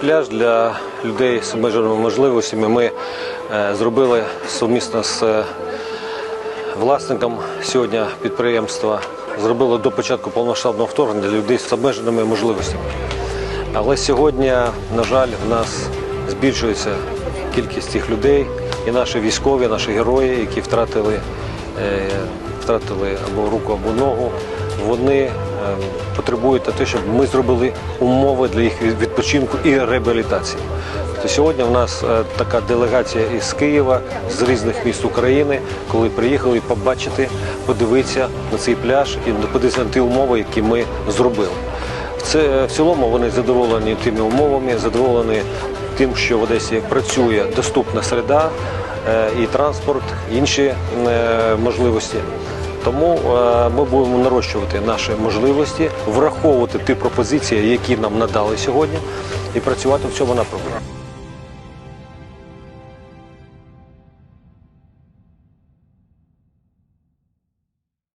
пляж для людей з обмеженими можливостями ми е, зробили сумісно з е, власником сьогодні підприємства. Зробили до початку повномасштабного вторгнення для людей з обмеженими можливостями. Але сьогодні, на жаль, в нас збільшується кількість цих людей, і наші військові, наші герої, які втратили, е, втратили або руку, або ногу, вони потребують те, щоб ми зробили умови для їх відпочинку і реабілітації. То сьогодні в нас е, така делегація із Києва, з різних міст України, коли приїхали побачити, подивитися на цей пляж і подивитися на ті умови, які ми зробили. Це в цілому вони задоволені тими умовами, задоволені тим, що в Одесі працює доступна середа е, і транспорт, інші е, можливості. Тому е, ми будемо нарощувати наші можливості, враховувати ті пропозиції, які нам надали сьогодні, і працювати в цьому напрямку.